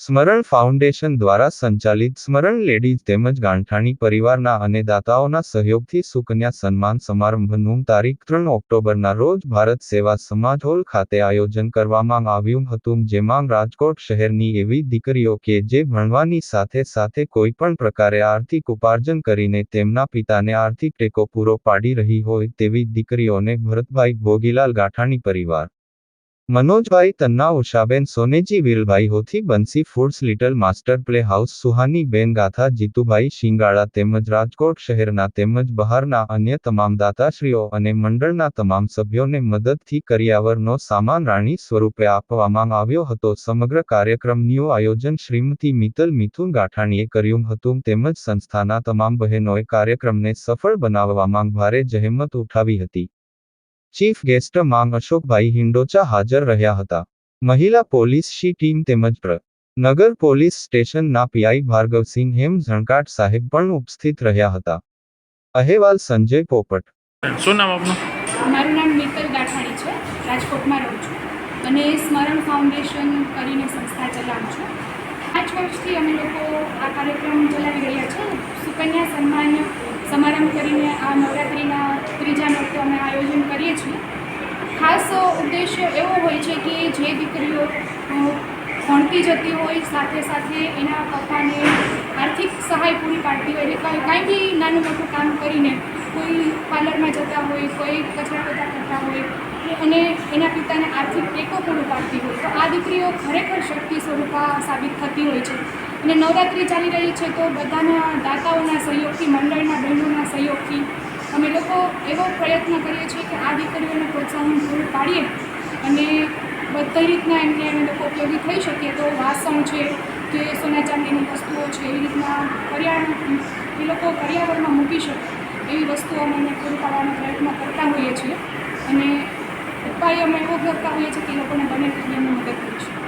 સ્મરણ ફાઉન્ડેશન દ્વારા સંચાલિત સ્મરણ લેડીઝ તેમજ ગાંઠાણી પરિવારના અને દાતાઓના સહયોગથી સુકન્યા સન્માન સમારંભનું તારીખ ત્રણ ઓક્ટોબરના રોજ ભારત સેવા સમાજ હોલ ખાતે આયોજન કરવામાં આવ્યું હતું, જેમાં રાજકોટ શહેરની એવી દીકરીઓ કે જે ભણવાની સાથે સાથે કોઈ પણ પ્રકારે આર્થિક ઉપાર્જન કરીને તેમના પિતાને આર્થિક ટેકો પૂરો પાડી રહી હોય તેવી દીકરીઓને ભરતભાઈ ભોગીલાલ ગાંઠાણી પરિવાર Manojbhai Tanna, Ushaben Soneji Virbhai Hothi, Bansi foods, little master play house, Suhani, ben Gatha, Jitubhai શિંગાળા તેમજ રાજકોટ શહેરના તેમજ બહારના અન્ય તમામ દાતાશ્રીઓ અને મંડળના તમામ સભ્યોને મદદથી કરિયાવરનો સામાન રાણી સ્વરૂપે આપવામાં આવ્યો હતો. સમગ્ર કાર્યક્રમનું આયોજન શ્રીમતી મિત્તલ મિથુન ગાંઠાણીએ કર્યું હતું. તેમજ સંસ્થાના તમામ બહેનોએ કાર્યક્રમને સફળ બનાવવામાં ભારે જહેમત ઉઠાવી હતી. ચીફ ગેસ્ટ માંગ અશોકભાઈ હિંડોચા હાજર રહ્યા હતા. મહિલા પોલીસ શી ટીમ તેમજ પ્ર. નગર પોલીસ સ્ટેશનના પીઆઈ ભાર્ગવસિંહ હેમ ઝણકાટ સાહેબ પણ ઉપસ્થિત રહ્યા હતા. અહેવાલ સંજય પોપટ. શું નામ આપનું? મારું નામ મિત્તલ ગાઠાણી છે. રાજકોટમાં રહું છું. અને સ્મરણ ફાઉન્ડેશન કરીને સંસ્થા ચલાવું છું. પાંચ વર્ષથી અમે લોકો આ કાર્યક્રમ ચલાવી રહ્યા છે સુકન્યા સન્માન કરીએ છીએ. ખાસ ઉદ્દેશ્ય એવો હોય છે કે જે દીકરીઓ ભણતી જતી હોય, સાથે સાથે એના પપ્પાને આર્થિક સહાય પૂરી પાડતી હોય, એટલે કાંઈ બી નાનું મોટું કામ કરીને કોઈ પાર્લરમાં જતા હોય, કોઈ કચરા બધા કરતા હોય, અને એના પિતાને આર્થિક ટેકો પૂરો પાડતી હોય, તો આ દીકરીઓ ખરેખર શક્તિ સ્વરૂપા સાબિત થતી હોય છે. અને નવરાત્રિ ચાલી રહી છે તો બધાના દાતાઓના સહયોગથી, મંડળના બહેનોના સહયોગથી અમે લોકો એવો પ્રયત્ન કરીએ છીએ કે આ દીકરીઓને પ્રોત્સાહન પૂરું પાડીએ અને બધી રીતના એમને અમે લોકો ઉપયોગી થઈ શકીએ. તો વાસણ છે કે સોના ચાંદીની વસ્તુઓ છે એવી રીતના પર્યાવરણ એ લોકો પર્યાવરણમાં મૂકી શકે એવી વસ્તુઓ અમે પૂરું પાડવાનો પ્રયત્ન કરતા હોઈએ છીએ. અને ઉપાય અમે એવો કરતા હોઈએ છીએ કે એ લોકોને બને તેટલી અમે મદદ કરીશું